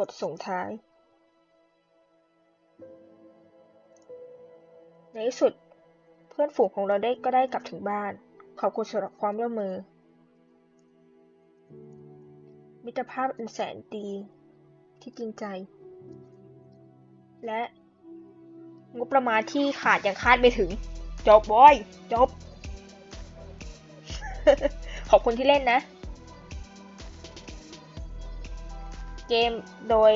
บทส่งท้าย ในที่สุด เพื่อนฝูงของเราได้ก็ได้กลับถึงบ้าน ขอบคุณสำหรับความร่วมมือ มิตรภาพอันแสนดีที่จริงใจ และงบประมาณที่ขาดยังคาดไม่ถึง จบบอย จบ ขอบคุณที่เล่นนะ เกมโดย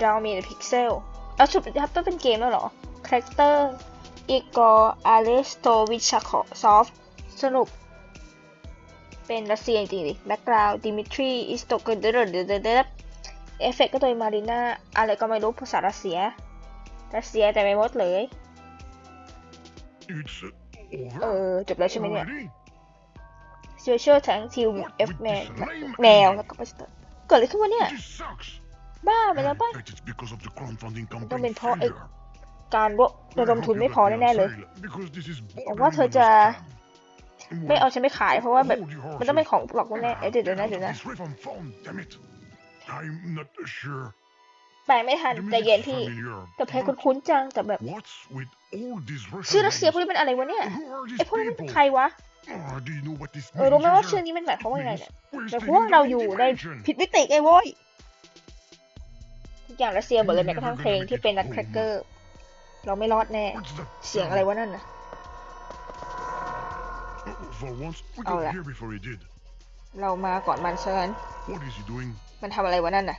d r a w m e the Pixel เอาสุดทับต้องเป็นเกมแล้วเหรอคาแรคเตอร์อีกอร์อาเลสโตวิชาซอฟสนุกเป็นรัสเซียจริงๆดิแบ็กกราวด์ดิมิทรีอิสโตเกเดเดเดเดเดเอฟเฟกก็โดยมารีนาอะไรก็ไม่รู้ภาษารัสเซีย รัสเซียแต่ไม่หมดเลย It's uh, เอ over อจบแล้วใช่ไหมเนี่ย already? เชียร์เชียร์ทั้งทีม What F with แมน this lame แมวแล้วก็ไปสเตอร์ เกิดอะไรขึ้นวะเนี่ย This sucks. บ้าไปแล้วป่ะ I bet it's because of the crowdfunding ต้อง campaign เป็นเพราะไอ้ failure. การรวบระดมทุนไม่พอแน่ๆเลย Because this is หวังว่าเธอ bordering จะ on a scam. ไม่เอาฉันไปขายเพราะว่าแบบ Hold your มันต้องเป็น horses. ของหลอกแน่ๆเอ้ยเดี๋ยวเดี๋ยวนะเดี๋ยวนะ This refund phone, damn it. I'm not sure. แปลไม่ทัน The ใจเย็น music's พี่ familiar, แต่เพลง but คุ้นๆจังแต่แบบ What's with all these ชื่อ Russian รัสเซียพวก names? นี้เป็นอะไรวะเนี่ย Who are ไอ these พวกนี้มันเป็น people? ใครวะ Oh, do you know what this เออรู้ไหมว่า means, ชื่อ sir? นี้มันหมายความว่าไงเนี่ย Please, แต่ we're พวก stating เรา the อยู่ใน dimension. ผิดมิติไงโว้ยทุกอย่างรัสเซียหมดเลยแม้กระทั่งเพลงที่เป็นนักแครกเกอร์ เราไม่รอดแน่ What's that เสียงอะไรวะนั่นน่ะ Oh, For once, we Oh, got yeah. here before he did. เรามาก่อนมันซะงั้น What is he doing? มันทำอะไรวะนั่นน่ะ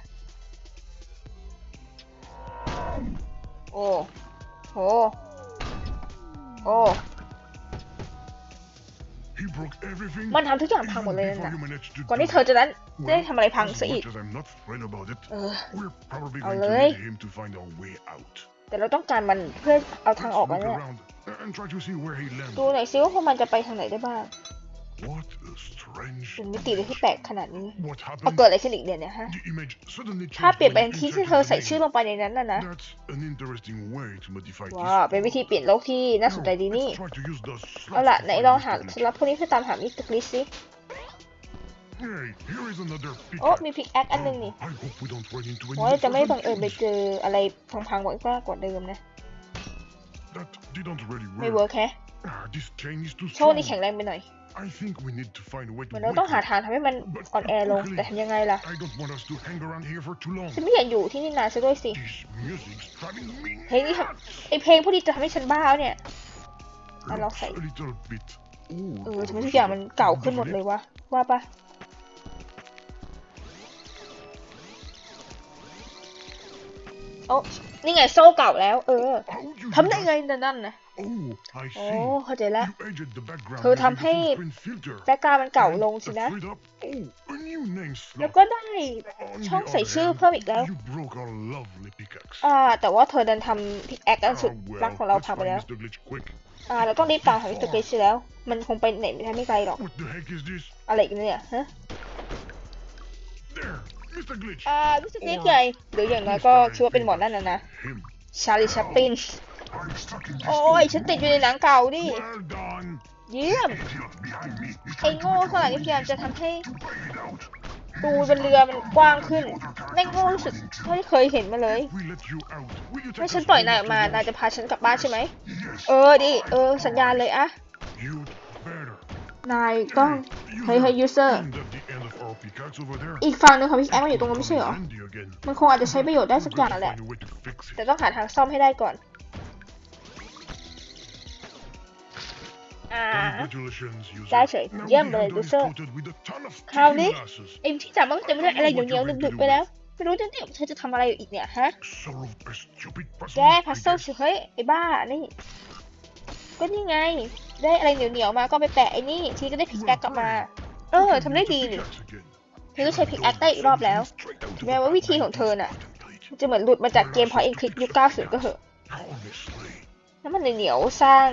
โอ้โหโอ้ He broke everything. มันทำทุกอย่างพังหมด even เลยนั่น before น่ะ you managed to ก่อนที่ do เธอจะนั้น it. ได้ทำอะไรพัง as ซะอีก much as I'm not thrilled about it, เออ we're probably เอา going เล to ย need him to find our way out. แต่เราต้องการมันเพื่อเอาทาง Let's ออกแล้ว look เนี่ย around and try to see where he ดู landed. หน่อยซิว่าพวกมันจะไปทางไหนได้บ้าง What a strange เป็นมิติเลยที่แปลกขนาดนี้ What เอา happened? เกิดอะไรขึ้นอีกเนี่ยเนี่ยฮะ The image suddenly ถ้า changed เปลี่ยน when ไป you ที่ที่ inserted เธอ the ใส่ชื่อ name. ลงไปในนั้นน่ะนะ That's an interesting way to modify ว้าวเป็นวิ this. ธีเปลี่ยนโลกที่น่าสนใจดี Now, นี่ let's try to use the เอา slots ล่ะ to ไหน find ลองหา Mr. ส Glitch. ลับพวกนี้เพื่อตามหามิสเตอร์กลิสสิ Hey, here is another โอ้ pickaxe. มีพิกแอคอันหนึงนี่ I hope we don't run into any โอ้ยจะไม่ further บังเอิญไป thieves. เจออะไรพังๆมากกว่าเดิมนะ That didn't really ไม่ work. เวิร์กแฮะ Ah, this chain is too โชว์ strong. นี่แข็งแรงไปหน่อย I think we need to find a way เห to มือนเรา break ต้องหา it. ทางทำให้มัน But อ่อนแอลง แต่ทำยังไงล่ะ I don't want us to hang around here for too long. ฉันไม่อยากอยู่ที่นี่นานซะด้วยสิ This music's driving me เพลงนี้ท nuts. ำไอเพลงพวกนี้จะทำให้ฉันบ้าเนี่ยอะลอง Looks ใส่ a little bit เอ old. อทำไมทุกอย่างมันเก่าขึ้นหมดเลยวะ ว่าปะโอ้ นี่ไงโซ่เก่าแล้ว เออ How you ทำได้ do ไง that? นั่นน่ะ Oh, I โอ้ see. เข้าใจแล้ว You edged the background เธอ using ทำให้ the full screen filter. แบ็กกราวด์มันเก่า And ลงสินะ straight up, oh, a new name แล้ว slot. ก็ได้ On ช่อง the ใส่ other ชื่อ hand, เพิ่มอีกแล้ว You broke our lovely pickaxe. อ่าแต่ว่าเธอดันทำพิกแอคอันสุด Ah, รัก well, ของเรา let's พังไป find แล้ว Mr. Glitch quick. อ่าเราต้องรีบตามหามิสเตอร์เกรซแล้ว มันคงไปไหนไม่ไกลหรอก What the heck is this? อะไรอีกันเนี่ยฮะ There, Mr. Glitch. อ่ามิสเตอร์เกรซไงหรืออย่างน้อยก็คิดว่าเป็นหมอนั่นนะนะ Him. ชาลีชัปปิน I'm stuck in this โอ้ย ฉันติดอยู่ในหนังเก่าดิ Well done. เยี่ยม Idiot behind me is ไอ้ trying โง่ to ข้างหลังนี่พยายามจะทำให้ fade out. ตูบนเรือมันกว้างขึ้นแม่งโง่ที่สุดเท่าที่เคยเห็นมาเลย We let you out. Will you ถ้า take ฉัน us ปล่อย home นายออกมา after นาย this? จะพาฉันกลับบ้านใช่ไหม Yes. เออดิ เออสัญญาณเลยอะ You'd better. นายต้องเฮ้ยเฮ้ย user And at the end of our pickaxe over there. อีกฝั่งหนึงของพิกแอคมันอยู่ตรงนั้นไม่ใช่เหรอ Handy again. มันคงอาจจะใช้ประโยชน์ได้สักอย่าง Gotta แหละ find a way to fix it. แต่ต้องหาทางซ่อมให้ได้ก่อนอ่า Congratulations, user. ได้เฉย Now เยี่ยม the เลย handle is user coated with a ton of คราวนี้ sticky molasses. ไอ้ที่จับมันก็เต็มไปด้วยอะไรเหนียวๆหนึบๆไปแล้ว ไม่รู้จะเนี่ยเธอจะทำอะไรอีกเนี่ยฮะ Solve a stupid puzzle. แกพัซเซิล I สิ guess. เฮ้ยไอ้บ้านี่ ก็นี่ไง ได้อะไรเหนียวๆมาก็ไปแปะไอ้นี่ ทีก็ได้พิกแอคกลับมา เออทำได้ดีนี่ Pickaxe again. เธอก็ใช้พิกแอคได้อีกรอบแล้ว Straight out of แม้ว่าวิธีของเธอน่ะ Glitch. จะเหมือนหลุดมาจากเกมพอเอ็นคลิกยุค90 ก็เหอะ Honestly. แล้วมันเหนียวๆสร้าง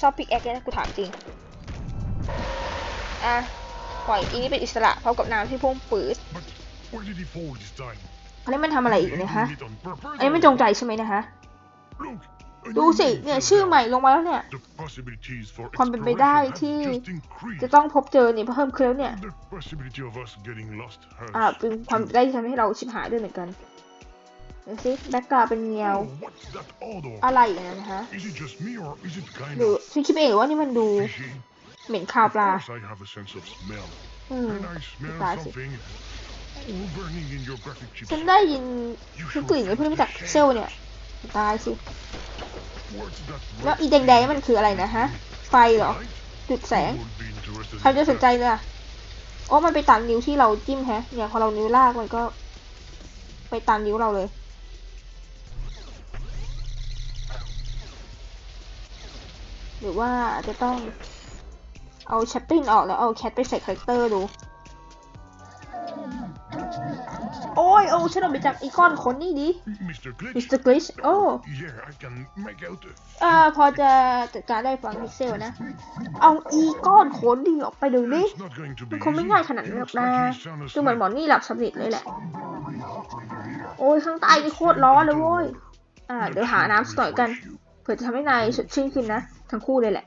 ชอบพิกแอคเนี่ยนะกูถามจริง อะปล่อยอีนี่เป็นอิสระพร้อมกับน้ำที่พุ่งปื๊ด But where did he fall this time? อันนี้มันทำอะไรอีกเนี่ยฮะ He did it on purpose อันนี้ไม่ or- จงใจใช่ไหมนะฮะ Look, a A ดู new สิ name เนี่ย filled ชื่อ out. ใหม่ลงมาแล้วเนี่ย The possibilities for ความเป็นไปได้ exploration ที่ have just increased. จะต้องพบเจอเนี่ยเพิ่มขึ้นแล้วเนี่ย The possibility of us getting lost has อ่าเป็นความเป็นไปได้ที่ทำให้เราชิบหายด้วยเหมือนกันดูสิแบ็กกราวเป็นเงา Oh, what's that odor? อะไรอย่างนั้นนะฮะ Is it just me or is it kind หรือ of ฉันคิดเองหรือว่านี่มันดู fishy? เหม็นคาว Of ปลา course I have a sense of smell. อืม And I smell That's it. something oh, burning in your graphic chips. ฉันได้ยินคือกลิ่นไอ้พวกนี้มาจากเซลล์เนี่ย ตายสิ แล้วอีแดงๆนี่มันคืออะไรนะฮะ ไฟเหรอ จุดแสง ใครจะสนใจเลยอะโอ้มันไปตามนิ้วที่เราจิ้มแฮะ เนี่ยพอเรานิ้วลากมันก็ ไปตามนิ้วเราเลย หรือว่าจะต้องเอาแชปปิ้นออกแล้วเอาแคทไปใส่คาแรคเตอร์ดู โอ้ยโอ้ฉันเอาไปจากอีกอนคนนี่ดิ Mr. Glitch? มิสเตอร์กริชโอ้ Yeah, I can make out a อ่าพอจะจัดการได้ฟังพิกเซลนะ เอาอีก้อนขนดีออกไปเดี๋ยวนี้ It's not going to มั be นคงไม่ easy. ง่ายขนาดนั้นหรอก Looks นะ like he's sound ดูเหมือนหมอ asleep. นี่หลับสนิทเลยแหละ โอ้ยข้างใต้นี่โคตรร้อนเลยโว้ยอ่าเดี๋ยวหาน้ำสักหน่อยกัน เผื่อจะทำให้นายสดชื่นขึ้นนะ ทั้งคู่เลยแหละ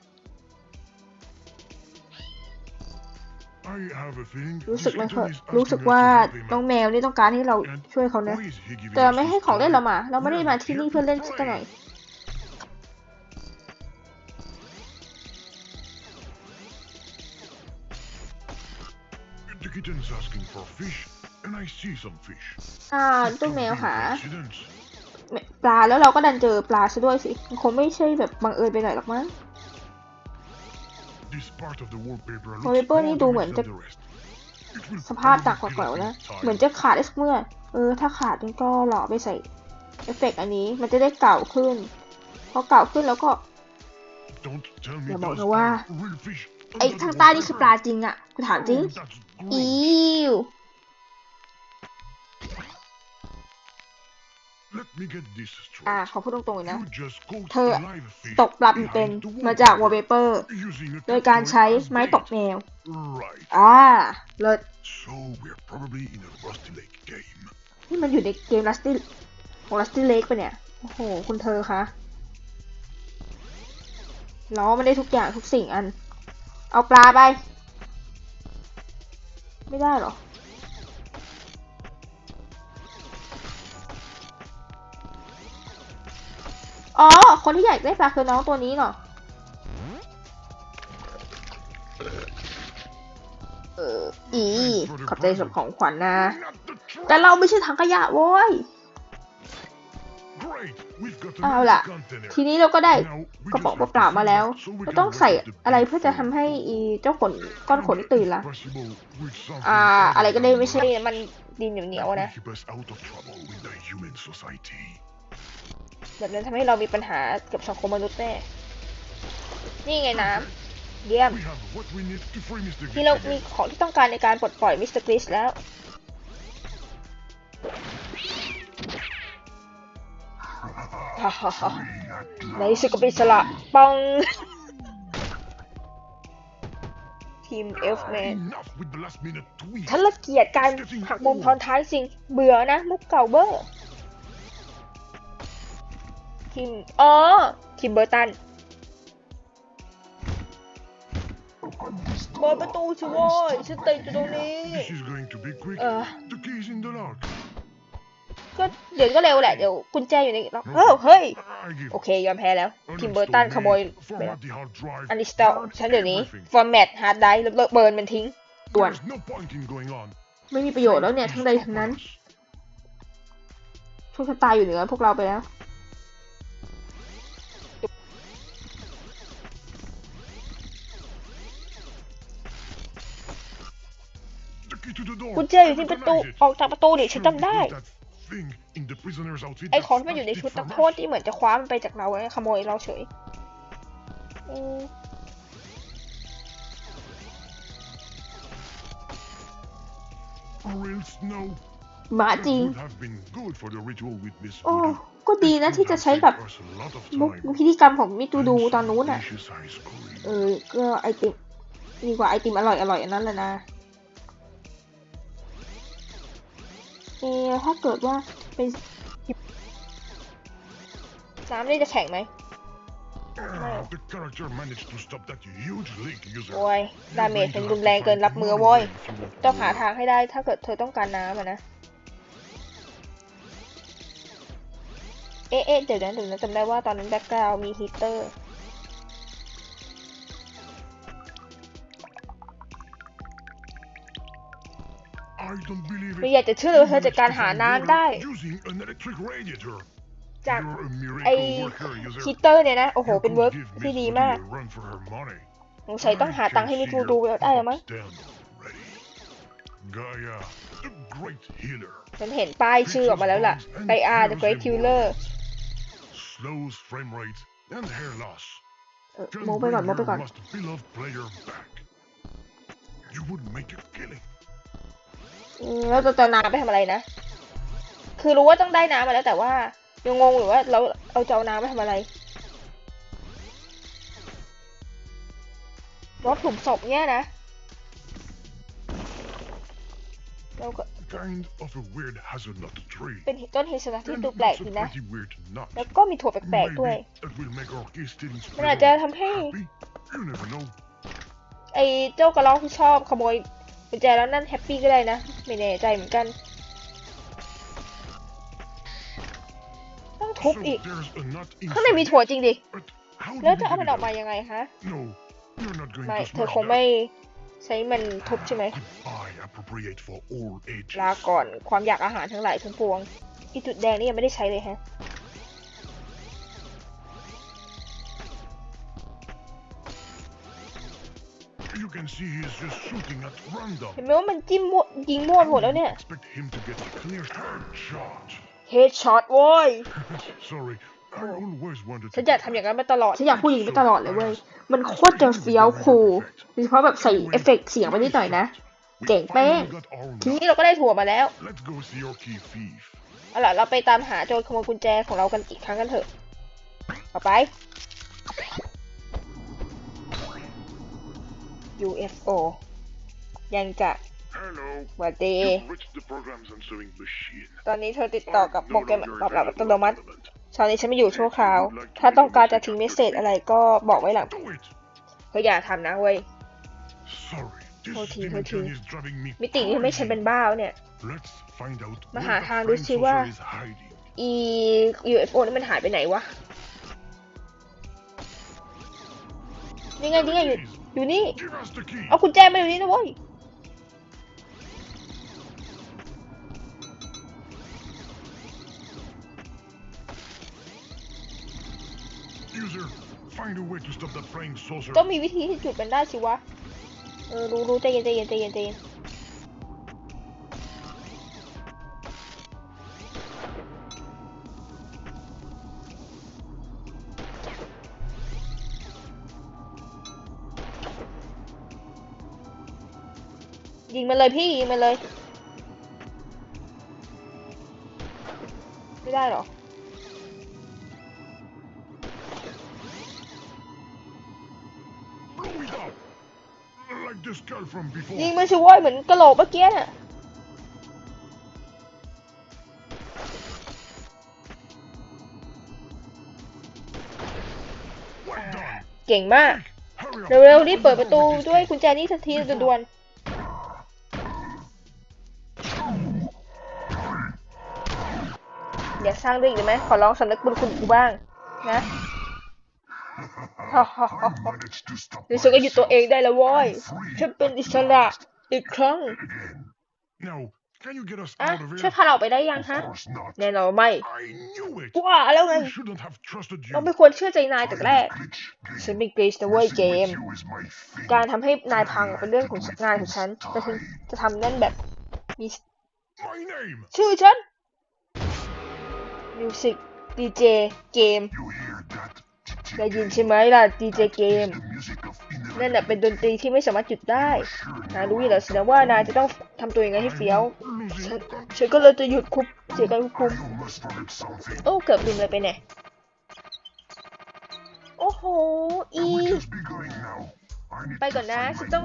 รู้สึกไหม this เถอะ kitten is รู้สึก asking us ว่า to help him น้อง out. แมวนี่ต้องการให้เรา And ช่วยเขานะ why is he giving แต่ us ไม่ this ให้ของเล่น toy? เรามา เราไม่ได้มาที่นี่ We're เพื่อเล่น here สั to กหน่อย play. The kitten's asking for fish, and I see some fish. อ่า It เจ้า can't แมว be a หา coincidence. ปลาแล้วเราก็ดันเจอปลาซะด้วยสิมันคงไม่ใช่แบบบังเอิญไปหน่อยหรอกมั้ง This part of the wallpaper looks Wallpaper more นี่ดูเหมือน damaged จะ than the rest. It will สภาพจาก probably เก่า fill ๆ up นะ in time. เหมือนจะขาดได้สักเมื่อ เออ ถ้าขาดมันก็หล่อไปใส่เอฟเฟกต์อันนี้ มันจะได้เก่าขึ้น พอเก่าขึ้นแล้วก็ Don't tell me อย่าบอก those นะว่า are real fish ไอ้ under the ทางใต้นี่คือปลา wallpaper. จริงอะกูถามจริง Oh, that's อี gross. ว อ่า straight. ขอพูดตรงๆเลยนะ You just caught เธอ a live fish ตกปลาเป็น behind the มาจากวอล wallpaper เปเปอร์ using a โดยการใช้ capture as ไม้ตก bait. แมว Right. อ่า เลิศ So we're probably in a Rusty Lake game. นี่มันอยู่ในเกม Rusty ของ Rusty Lake ปะเนี่ย โอ้โห คุณเธอคะล้อมันได้ทุกอย่างทุกสิ่งอัน เอาปลาไป ไม่ได้เหรอ อ๋อ คนที่อยากได้ปลาคือน้องตัวนี้เนาะเอออีขอบใจสำหรับของขวัญนะ แต่เราไม่ใช่ถังขยะโว้ย เอาล่ะ ทีนี้เราก็ได้กระป๋องเปล่ามาแล้วเราต้องใส่อะไรเพื่อจะทำให้อีเจ้าขนก้อนขนนี่ตื่นล่ะอ่า อะไรก็ได้ไม่ใช่ than น้ำมันดินเหนียวๆนะ แบบนั้นทำให้เรามีปัญหากับสังคมมนุษย์แน่นี่ไงน้ำเยี่ยม We have what we need to free Mr. ที่เรา Glitch มี again. ของที่ต้องการในการปลดปล่อยมิสเตอร์กริสแล้วฮ่าฮ่าฮ่า Free at ใน last. สุกเป็นอิสละปังทีมเอลฟแมน Enough with the last minute tweet. ฉันละเกียดการหักมุมตอนท้ายสิ่งเบื่อนะ มุกเก่าเบอร์ ทีมอ๋อทีมเบอร์ตันเปิดประตูสิโว้ยฉันติดอยู่ตรงนี้ This is going to be quick. Uh. the key's in the lock. ก็เดี๋ยวก็เร็วแหละ เดี๋ยวกุญแจอยู่ในล็อกเออเฮ้ย I give โอเค ยอมแพ้แล้วทีมเบอร์ Uninstall ตันขโมย mail, ไปแล้ว format the hard drive. อันดิสตอลฉันเดี๋ยวนี้ everything. ฟอร์แมตฮาร์ดไดร์เลิกเบิร์นมันทิ้งด่วน There's no point in going on. ไม่มีประโยชน์แล้วเนี่ย ทั้งใดทั้งนั้นโชคชะตาอยู่เหนือพวกเราไปแล้ว กุญแจอยู่ที่ประตู Recognize it. ออกจากประตูดิฉัน Sure, จำได้ it was that thing in the prisoner's outfit ไอ้ that ของที่มันอยู่ใน snatched ชุด it นัก from โทษ us. ที่เหมือนจะคว้ามันไปจากเราไว้ขโมยเราเฉยอืม Real snow. หมาจริง Would have been good for the ritual with Miss โอ้ Voodoo. ก็ดีนะ It ที่ would จะ have ใช้ saved กับ us a lot of มุก time. พิธีกรรมของมิตูดู And ตอนนู้น some อะ delicious ice cream. เออ ก็ไอติมดีกว่าไอติมอร่อยอร่อยอันนั้นแหละนะ เอะถ้าเกิดว่าเป็นน้ำนี่จะแข็งไหม Ah, the character managed to stop that huge leak user. โอ้ย ดาเมจ You're เป็น going รุ to น have แรง to เกิน find รับมือ another โว้ย way if you want to ต้องหา win. ทางให้ได้ถ้าเกิดเธอต้องการน้ำอะนะ เอ๊ะเอ๊ะเดี๋ยวนะเดี๋ยวนะจำได้ว่าตอนนั้นแบ็กกราวมีฮีเตอร์ ไม่ it. อยากจะเชื่อเลยว่าเธอจัดการหา Managed to น้ำ find ได้ water Using an electric radiator. จาก You're a ไอ miracle worker, user. ฮีเตอร์เนี่ยนะ โอ้โห You เป็น could เวิร์ก give ที่ Miss ดี Voodoo มาก a run for her money. สงสัยต้องหาตังค์ให้มิทูดูได้แล้วมั้ง Stand ready. Gaia, the great healer. ฉันเห็นป้ายชื่อออกมาแล้วล่ะไ i อาร์ The Great Killer Slows frame rate and hair loss. เออ Can โมไปก่อน bring โมไป your ก่อน แล้วจะจะน้ำไปทำอะไรนะ คือรู้ว่าต้องได้น้ำมาแล้วแต่ว่ายังงงอยู่ว่าเราเอาจะเอาน้ำไปทำอะไรรถถุมศพเนี่ยนะเราก็ Kind of a weird hazelnut tree. เป็นต้นเฮซนัทที่ And ดูแปลก it's ดี a นะ pretty weird nut. แล้วก็มีถั่วแปลกๆด้วย Maybe that will make our case stealing มันอาจจะทำให้ happy. You never know. ไอ้เจ้ากระรอกที่ชอบขโมย กุญแจแล้วนั่นแฮปปี้ก็ได้นะ ไม่แน่ใจเหมือนกัน ต้องทุบอีก ข้างในมีถั่วจริงดิ แล้วจะเอามันออกมายังไงคะไม่ เธอคงไม่ใช้มันทุบใช่ไหมลาก่อนความอยากอาหารทั้งหลายทั้งปวงอีจุดแดงนี่ยังไม่ได้ใช้เลยฮะ You can see he's just shooting at random. เห็นไหมว่ามันจิ้มมั่วยิงมั่วหมดแล้วเนี่ย Expect him to get a clear shot. เฮดช็อตโว้ย Sorry, I always wanted ฉัน to อยากทำอย่างนั้นมาตลอด ฉันอยากพูดอย่างนี้มาตลอดเลยเว้ย มันโคตรจะเฟี้ยวคูลโดยเฉพาะแบบใส่เอฟเฟกต์เสียงไปนิดหน่อยนะ We เจ๋งแป้ง finally got our ที nut. นี้เราก็ได้ถั่วมาแล้ว Let's go see your key thief. เอาล่ะ เราไปตามหาโจรขโมยกุญแจของเรากันอีกครั้งกันเถอะ ต่อไป UFO ยังจะ Hello. หวัดดี You've reached the program's answering machine. ตอนนี้เธอติดต่อกับโปรแกรม No longer ตอบรับอัตโน available มัติ at the moment. ตอนนี้ฉันไม่อยู่ชั่วคราว ถ้าต้องการจะทิ้งเมสเซจอะไรก็บอกไว้หลัง Do it. เธออย่าทำนะเว้ย Sorry, this Okay, dimension okay. is driving me มิตินี้ทำให้ฉัน crazy. เป็นบ้าวะเนี่ย Let's find out มา where หา that ทางดู flying สิว่า saucer is hiding. อี UFO นี่มันหายไปไหนวะ นี่ไงนี่ไงอยู่ อยู่นี่ Give us the key. เอากุญแจมาอยู่นี่นะเว้ย User, find a way to stop that flying saucer. ต้องมีวิธีที่จุดมันได้สิวะ เออรู้รู้ใจเย็นใจเย็นใจเย็นใจเย็น เลยพี่ยิงมันเลย ไม่ได้หรอ Blow it up. Like this girl from before. ยิงมันสิเว้ยเหมือนกระโหลกเมื่อกี้น่ะ Well done. เก่งมาก Hurry up. เร็วๆรีบเปิดประตูด้วยกุญแจนี้ทันทีด่วนๆาสร้างเรื่องอีกได้ไหมขอร้องสำนึกบุญคุณกูบ้าง นะ Managed to stop ในสุดก็หยุดตัวเองได้แล้วเว้ยฉันเป็นอิสระอีกครั้ง again. Now, can you get us อะ out of ช่วย here? พาเราออกไปได้ยังฮะ course not. แน่นอนไม่ I knew it. ว่าแล้วไง I shouldn't have trusted you. เราไม่ควรเชื่อใจนายแต่แรก ฉันเป็นกรีซนะเว้ยเกม You is my thing. การทำให้นายพังเป็นเรื่องของงานของฉัน แต่ฉันจะทำนั่นแบบมี My name. ชื่อฉัน มิวสิกดีเจเกมได้ยินใช่ไหมล่ะดีเจเกมนั่นแหละเป็นดนตรีที่ไม่สามารถหยุดได้นายรู้อยู่แล้วสินะว่านายจะต้องทำตัวยังไงให้เฟี้ยวฉันฉันก็เลยจะหยุดคุบเสียการควบคุมโอ้เกือบลืมเลยไปไหนโอ้โหอีไปก่อนนะฉันต้อง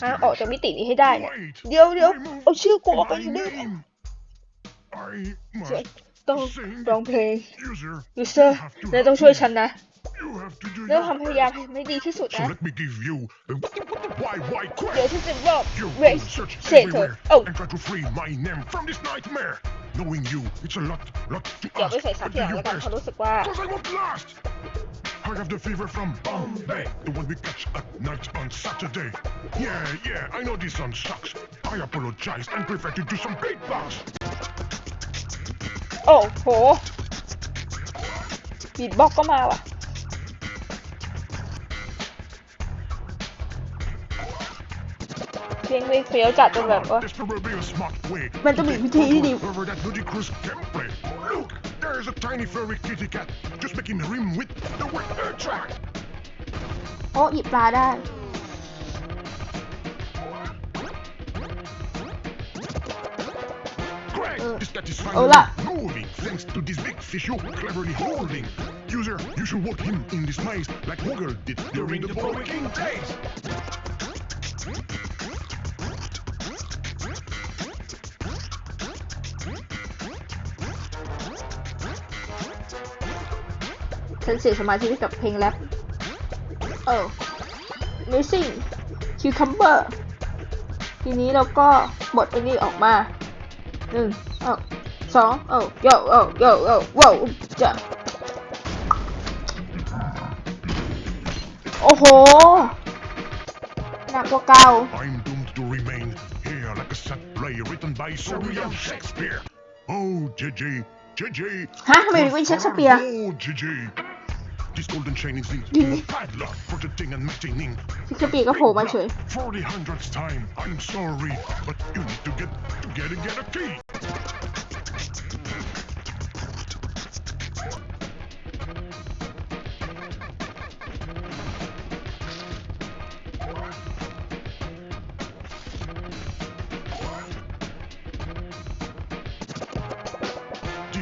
หาออกจากมิตินี้ให้ได้เนี่ยเดี๋ยวเดี๋ยวเอาชื่อกูออกไปเรื่อยสวย ต้องร้องเพลง user. ยูเซอร์นายต้องช่วยฉันนะ You have to do เรื่อง your ความพยายาม best. ให้ดีที่สุด So นะ let me give you the why why เดี๋ยว quest. ฉันจะบอก You เว will ส search เศษเธอ everywhere โอ้ and try to free my name from this nightmare. Knowing you, it's a lot, lot to เดี๋ยว ask. ไปใส่ซับ But ที do หลัง your แล้วกัน best. เพราะรู้สึกว่า Cause I won't last. I have the fever from Bombay, the one we catch at night on Saturday. Yeah, yeah, I know this song sucks. I apologize and prefer to do some beatbox. โอ้โหบีดบ็อกก็มาว่ะ เพลงไม่เฟี้ยวจัดจน Come แบบ on, ว่า there's probably a smart way. มันต้องมีวิธีที่ดี Over that ludicrous gameplay. Look, there's a tiny furry kitty cat just making rim with the word air track. โอ้หยิบปลาได้ Great, Uh, this cat is hola. finally moving thanks to this big fish you're cleverly holding. User, you should walk him in this maze like Woggle did during the King days. ฉันเสียสมาธิไปกับเพลงแรปเออ missing cucumber ทีนี้เราก็บดไอ้นี่ออกมาหนึ่ง เอ้าสองเอ้าโยโอ้โยโอ้ว้าวจะโอ้โห หนักกว่าเก่า I'm doomed to remain here like a sad play written by Sir William Shakespeare. Oh, JJ, JJ. ฮะทำไมถึงเป็นเชคสเปียร์ Oh, JJ. This golden chain is linked You- to a padlock protecting and maintaining. ชิคสเปียร์ก็โผล่มาเฉย For the hundredth time, I'm sorry, but you need to get to get and get a key.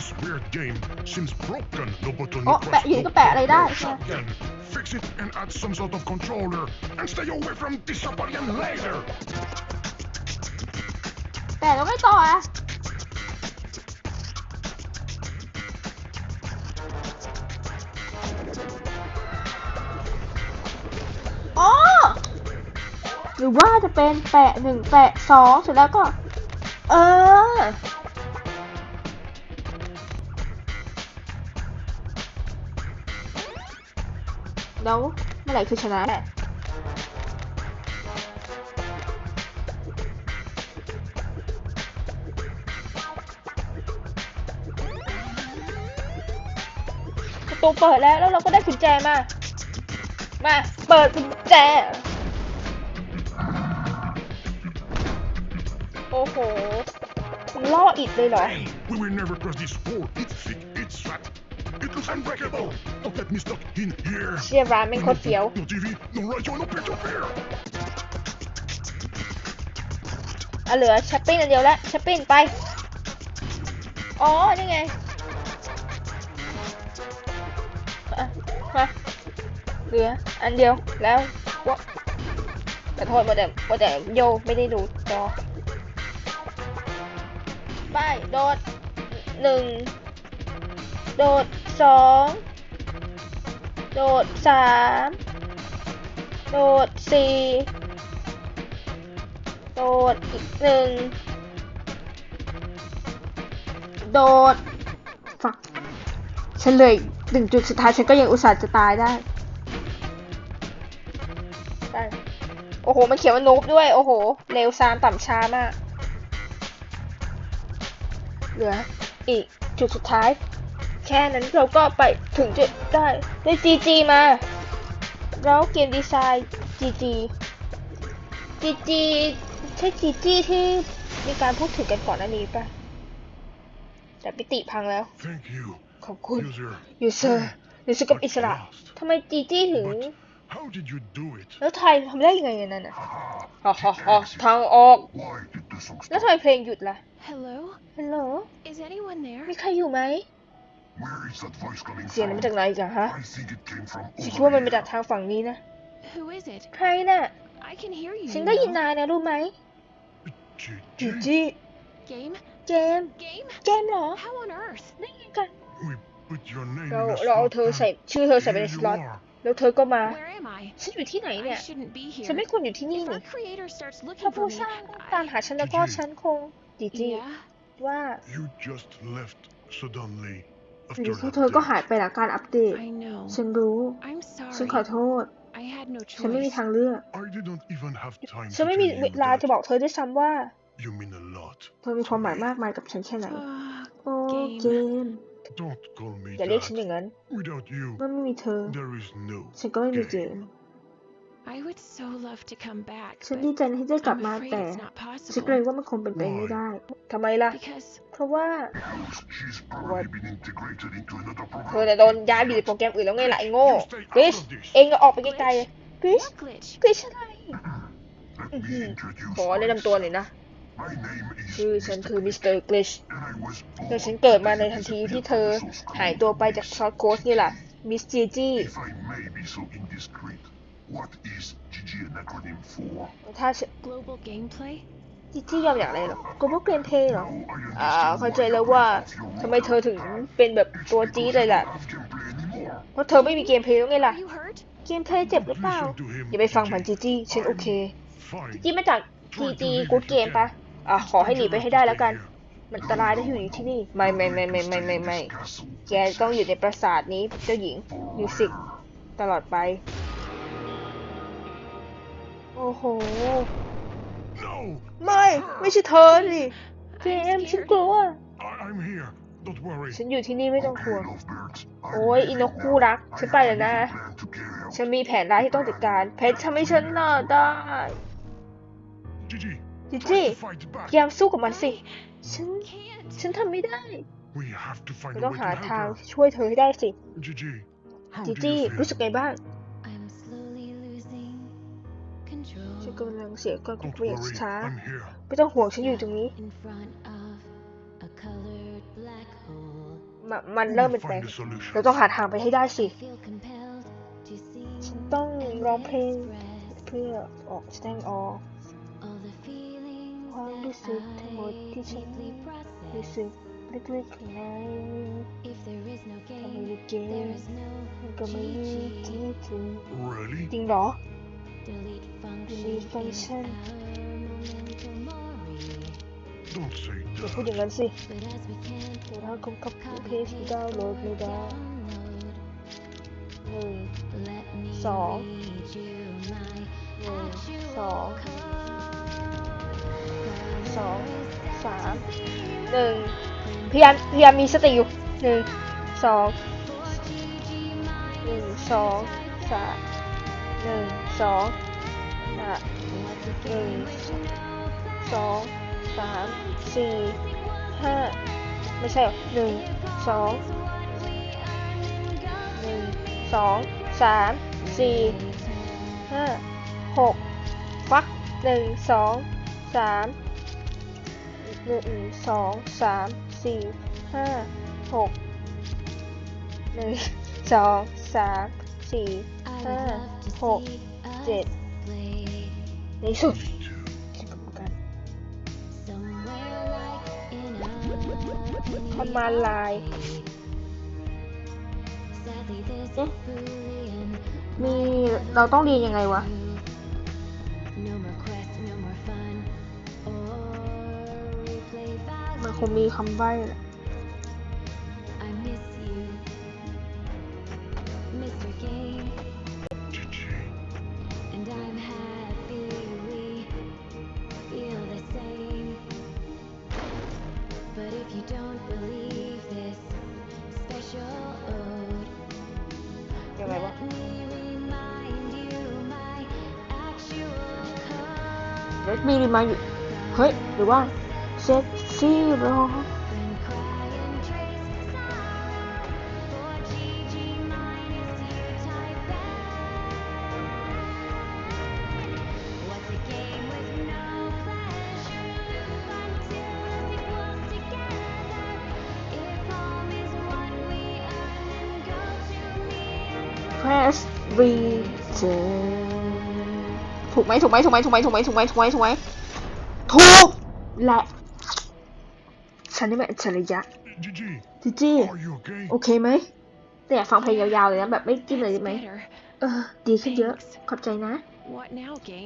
This weird game seems broken. No button, โอ้ no แปะ cross, อยู่ no ดีก็แปะอะไรได้ no shotgun. Fix it and add some sort of controller, and stay away from disappointing laser. แต่แล้วไม่ต่ออะอ๋อ หรือว่าจะเป็นแปะหนึ่งแปะสองเสร็จแล้วก็ เออ แล้วเมื่อไหร่คือชนะประตูเปิดแล้วแล้วเราก็ได้กุญแจมา มา เปิดกุญแจ โอ้โหมันล่ออิดเลยเหรอ Hey, we will never cross this wall. It's thick, it's fat. It looks unbreakable. Don't let me stuck in here. เชียร์ร้านเป็นโคตรเฟี้ยว No TV, no radio, no picture here. อะเหลือแชปปิ้นอันเดียวแล้วแชปปิ้นไป อ๋อ นี่ไงอะมาเหลืออันเดียวแล้ววะแต่โทษมาแต่มาแต่โยไม่ได้ดูจอไปโดดหนึ่งโดดสอง โดดสามโดดสี่โดดอีกหนึ่งโดดฝักฉันเลยหนึ่งจุดสุดท้ายฉันก็ยังอุตส่าห์จะตายได้ไปโอ้โห มันเขียนว่านูบด้วย โอ้โห เร็วซามต่ำช้ามาก เหลืออีกจุดสุดท้ายแค่นั้นเราก็ไปถึงจุดได้ได้จีจีมา แล้วเกมดีไซน์จีจีจีจีใช่จีจีที่มีการพูดถึงกันก่อนหน้านี้ปะแต่ปิติพังแล้ว Thank you, ขอบคุณ user. ยูเซอร์รู้สึกกับอิสระทำไมจีจีถึง But how did you do it? แล้วไทยทำได้ยังไงอันนั้นอะฮ่าฮ่าฮ่าทางออก Why did the song แล้ว stop? ทำไมเพลงหยุดล่ะ Hello? ฮัลโหล Is anyone there? มีใครอยู่ไหม เสียงนั้น from? มาจากไหนกันฮะ I think it came from ฉัน over คิดว่ามันมา here. จากทางฝั่งนี้นะ Who is it? ใครน่ะ I can hear you. ฉัน you ได้ยิน know. นายนะรู้ไหม J- จี J- จี Game? เกม Game? เกมเหรอ How on earth? ได้ไงกัน We put your name เรา in a เราเอา slot เธอ and ใส่ชื่อเธอใส่ไปใน here ส you ล็อต are. แล้วเธอก็มา Where am I? ฉันอยู่ที่ไหน I เนี่ย shouldn't be ฉัน here. ไม่ควรอยู่ที่นี่ If นี่ our creator starts ถ้า looking ผู้ for me, สร้างตามหาฉันแล้วก็จริงๆฉันคงจีจี yeah, ว่า You just left suddenly อยู่ after ที่ that เธอก็ day. หายไปหลังการอัปเดต I know. ฉันรู้ I'm ฉันขอ sorry. โทษ I had no ฉันไม่มี choice. ทางเลือก I didn't even have time ฉัน to ไม่ tell มี you เวลาจะ that บอกเธอด้วยซ้ำว่า you mean a lot. เธอมีความหมายมากมายกับฉันแค่ไหน Ah, โอ้เกม Don't call me อย่าเรียกฉันอย่าง that. นั้น Without you, เมื่อไม่มีเธอ there is no ฉันก็ไม่มีเกม ฉัน but ดีใจที่ได้กลับ I'm มา afraid แต่ it's not ฉันเกรง possible. ว่ามันคงเป็นไปไม่ได้ทำไมล่ะ Because เพราะว่า She's probably been integrated into another เธอ program. แต่ะโดนย้ายไปอยู่ในโปรแกรมอื่นแล้วไงล่ะไอ้โง่ You stay กริช out of this. เองก็ออกไปไกลๆเลยกริช what glitch? กริชอะไร Let me introduce ขอแนะนำตัวหน่อยนะ My name is ชื่อฉันคือมิสเตอร์กริช and I was แต่ born ฉันเกิดมาในทันที into ที่ the เธอ official หาย school. ตัวไปจากซอสโค้ชนี่แหละมิสจีจี If I may be so indiscreet, what is GG an acronym for? ถ้าฉัน Global gameplay? จีจี้ยอมอย่างไรเหรอ global game play เหรอ Now I อ่า understand เข้าใจ why แล้ว you ว่า have your ทำไมเธอถึงเป็นแบบตัวจี๊ดเลยล่ะ have gameplay anymore. เพราะเธอไม่มีเกมเพลย์แล้วไงล่ะ Are you hurt? เกมเพลย์เจ็บหรือเปล่า Listen to him, อย่าไปฟังมัน GG. จีจี้ฉันโอเค Fine. จีจี้มาจากจีจีกูดเกมปะอะ ขอให้หนีไปให้ได้แล้วกัน มันอันตรายได้อยู่ที่นี่ ไม่ไม่ไม่ไม่ไม่ไม่ไม่ Castle แกต้องอยู่ในปราสาทนี้เจ้าหญิงมิวสิกตลอดไปโอ้โห No, ไม่ ไม่ใช่เธอสิเกม I'm ฉัน scared. กลัว I- I'm here. Don't worry. ฉันอยู่ที่นี่ไม่ต้องกลัว Okay, lovebirds. I โอ้ย met อิน you กคู่รัก ฉันไปแล้วนะ plan to carry out. ฉันมีแผนร้ายที่ต้องจัดการ เพชรทำให้ฉันน่าได้ Gigi, จิ try จี้ to fight พ back. ยายามสู้กับมันสิ ฉัน Can't. ฉันทำไม่ได้ We have to find เรา a ต้อง way หา to ทาง help ช่วยเธอให้ได้สิ her. Gigi, how จิ do จี้ you รู้สึก feel? ไงบ้าง กำลังเสียการควบ Don't คุมอย่าง worry, ช้า I'm here. ไม่ต้องห่วงฉันอยู่ตรงนี้ in front of a colored black hole. มะมันเริ่มเป็น We'll แปลง find a solution. เราต้องหาทางไปให้ได้สิ Feel compelled to sing ฉันต้องร้องเพลง express เพื่อออกแสดงออก all the feelings ความรู้ that สึกทั้งหมด I ที่ฉัน deeply รู้ process. สึกลึกๆข้างใน If there is no ถ้าไม่ game, มีเก there ม is no มันก็ไม่มีที่ GG. ถึง Really? จริงเหรอ Delete function Delete function. is our memento mori. Don't say อย่าพูดอย่าง that. นั้นสิ But as we can't เดี๋ยวถ้าคงคับ copy เพจ paste ดาวน์โหล or ดไม่ได้ download, หนึ่ง let me Song. read you my หนึ่ง actual สอง code. สองสามหนึ่งพยายามพยายามมีสติอยู่หนึ่งสองหนึ่งสองสามหนึ่งสอง สามหนึ่งสองสามสี่ห้าไม่ใช่หรอหนึ่งสองหนึ่งสองสามสี่ห้าหกฟักหนึ่งสองสามหนึ่งสองสามสี่ห้าหกหนึ่งสองสามสี่ห้าหกเจ็ด ในสุดทำมาลาย มีเราต้องเรียนยังไงวะ มันคงมีคำใบ้แหละ But if you don't believe this special ode, Yo, let me remind you my actual code. Let me remind you. What? You want? Said zero. ถูกไหมถูกไหมถูกไหมถูกไหมถูกไหมถูกไหมถูกไหมถูกและฉันนี่แม่นอัจฉริยะจีจีโอเคไหมแต่ฟังเพลงยาวๆเลยนะแบบไม่จิ้มเลยได้ไหมเออดีขึ้นเยอะขอบใจนะ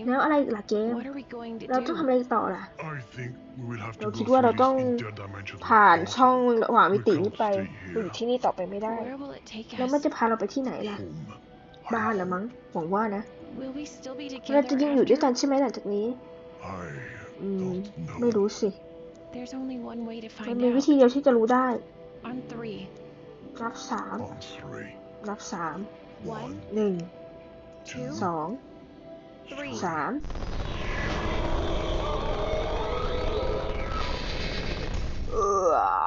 แล้วอะไรล่ะเกม เราต้องทำอะไรต่อล่ะ เราคิดว่าเราต้องผ่านช่องระหว่างมิตินี้ไปอยู่ที่นี่ต่อไปไม่ได้ แล้วมันจะพาเราไปที่ไหนล่ะ บ้านหรือมั้งหวังว่านะ เราจะยังอยู่ด้วยกันใช่ไหมหลังจากนี้อมไม่รู้สิมันมีวิธีเดียวที่จะรู้ได้รับสามรับสามหนึ่งสองสามเออ